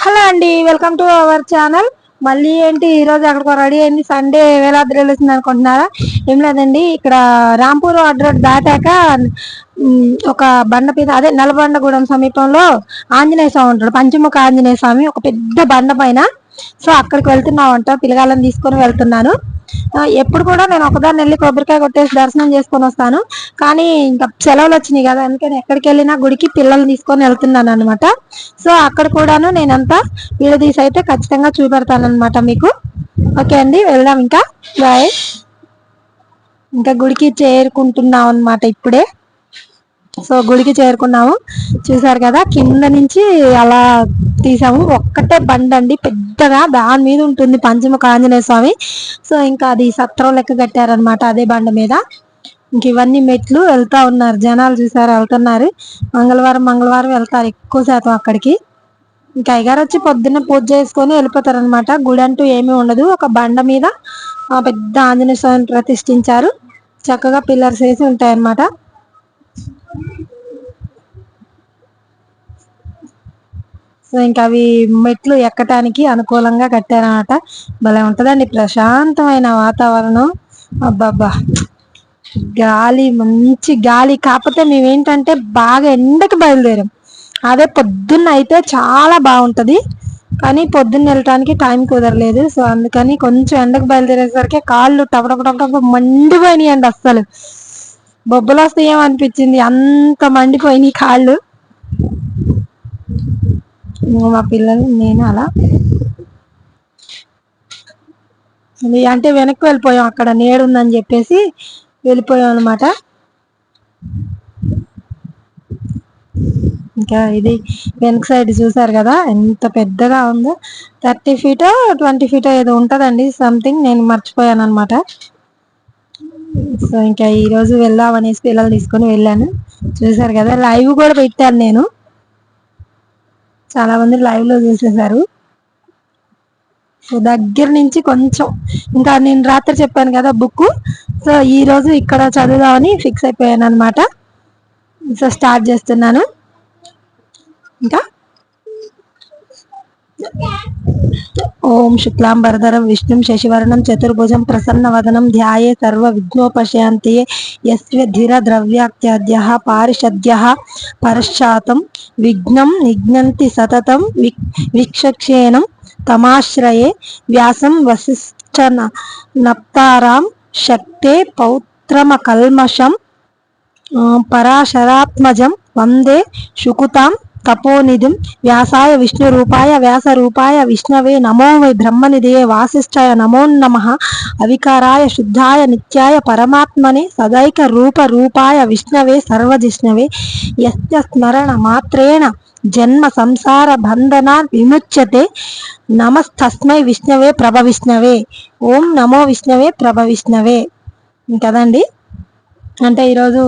Hello అండి welcome to our channel. మళ్ళీ ఏంటి ఈరోజు అక్కడికి రెడీ అయింది. సండే వేలాద్రి వెళ్ళేసింది అనుకుంటున్నారా? ఏం లేదండి ఇక్కడ రాంపూర్ రోడ్ దాటాక ఒక బండ మీద అదే నల్లబండగూడెం సమీపంలో ఆంజనేయ స్వామి ఉంటాడు పంచముఖ ఆంజనేయ స్వామి ఒక పెద్ద బండ పైన. సో అక్కడికి వెళ్తున్నామంట పిల్లగాళ్ళని తీసుకొని వెళ్తున్నాను. ఎప్పుడు కూడా నేను ఒకదాన్ని వెళ్ళి కొబ్బరికాయ కొట్టేసి దర్శనం చేసుకొని వస్తాను. కానీ ఇంకా సెలవులు వచ్చినాయి కదా అందుకని ఎక్కడికి వెళ్ళినా గుడికి పిల్లల్ని తీసుకొని వెళ్తున్నాను అనమాట సో అక్కడ కూడాను నేనంతా విడదీసి అయితే ఖచ్చితంగా చూపెడతాను అనమాట మీకు. ఓకే అండి వెళ్దాం ఇంకా. బాయ్. ఇంకా గుడికి చేరుకుంటున్నాం అనమాట ఇప్పుడే. సో గుడికి చేరుకున్నాము. చూసారు కదా కింద నుంచి అలా తీసాము. ఒక్కటే బండి అండి. పెద్దగా దాని మీద ఉంటుంది పంచముఖ ఆంజనేయ స్వామి. సో ఇంకా అది సత్రం లెక్క కట్టారనమాట అదే బండ మీద. ఇంక ఇవన్నీ మెట్లు వెళ్తా ఉన్నారు. జనాలు చూసారు? వెళ్తున్నారు. మంగళవారం మంగళవారం వెళ్తారు ఎక్కువ శాతం అక్కడికి. ఇంకా అయ్యగారు వచ్చి పొద్దున్న పూజ చేసుకొని వెళ్ళిపోతారు అనమాట గుడి అంటూ ఏమీ ఉండదు. ఒక బండ మీద ఆ పెద్ద ఆంజనేయ స్వామిని ప్రతిష్ఠించారు. చక్కగా పిల్లర్స్ వేసి ఉంటాయన్నమాట అన్నమాట సో ఇంకా అవి మెట్లు ఎక్కటానికి అనుకూలంగా కట్టారనమాట భలే ఉంటదండి. ప్రశాంతమైన వాతావరణం. అబ్బబ్బా. గాలి మంచి గాలి. కాకపోతే మేమేంటంటే బాగా ఎండకి బయలుదేరాం. అదే పొద్దున్న అయితే చాలా బాగుంటది. కానీ పొద్దున్న వెళ్ళటానికి టైం కుదరలేదు. సో అందుకని కొంచెం ఎండకు బయలుదేరేసరికి కాళ్ళు టపటపటప మండిపోయినాయి అండి అస్సలు. బొబ్బలు వస్తాయేమనిపించింది అంత మండిపోయినాయి కాళ్ళు. మా పిల్లలు నేను అలా. అంటే వెనక్కి వెళ్ళిపోయాం అక్కడ నేడుందని చెప్పేసి వెళ్ళిపోయాం అనమాట ఇంకా ఇది వెనక సైడ్ చూసారు కదా ఎంత పెద్దగా ఉందో. థర్టీ ఫీట్ ట్వంటీ ఫీట్ ఏదో ఉంటుందండి సంథింగ్ నేను మర్చిపోయాను అనమాట సో ఇంకా ఈరోజు రోజు వెళ్దాం అనేసి పిల్లలు తీసుకొని వెళ్ళాను. చూసారు కదా లైవ్ కూడా పెట్టాను నేను. చాలా మంది లైవ్లో చూసేసారు సో దగ్గర నుంచి కొంచెం ఇంకా నేను రాత్రి చెప్పాను కదా బుక్ సో ఈ రోజు ఇక్కడ చదువుదామని ఫిక్స్ అయిపోయాను అనమాట సో స్టార్ట్ చేస్తున్నాను. ఇంకా? ఓం శుక్లాంబరధరం విష్ణుం శశివర్ణం చతుర్భుజం ప్రసన్నవదనం ధ్యాయే సర్వ విఘ్నోపశాంతయే యస్వధిర ద్రవ్యాత్యాద్య పారిషద్య పరశ్చాతం విఘ్నం నిఘ్నంతి సతతం వి- వీక్షక్షేణం తమాశ్రయే వ్యాసం వశిష్ఠ నప్తారాం శక్తే పౌత్రమకల్మషం ఆ, పరాశరాత్మజం వందే శుకుతాం తపోనిధిం వ్యాసాయ విష్ణు రూపాయ వ్యాస రూపాయ విష్ణవే నమో వై బ్రహ్మనిధియే వాసిష్ఠాయ నమో నమ అవికారాయ శుద్ధాయ నిత్యాయ పరమాత్మనే సదైక రూప రూపాయ విష్ణవే సర్వజిష్ణవే యస్య స్మరణ మాత్రేణ జన్మ సంసార బంధనా విముచ్యతే నమస్తస్మై విష్ణవే ప్రభ విష్ణవే. ఓం నమో విష్ణవే ప్రభ విష్ణవే. కదండి అంటే ఈరోజు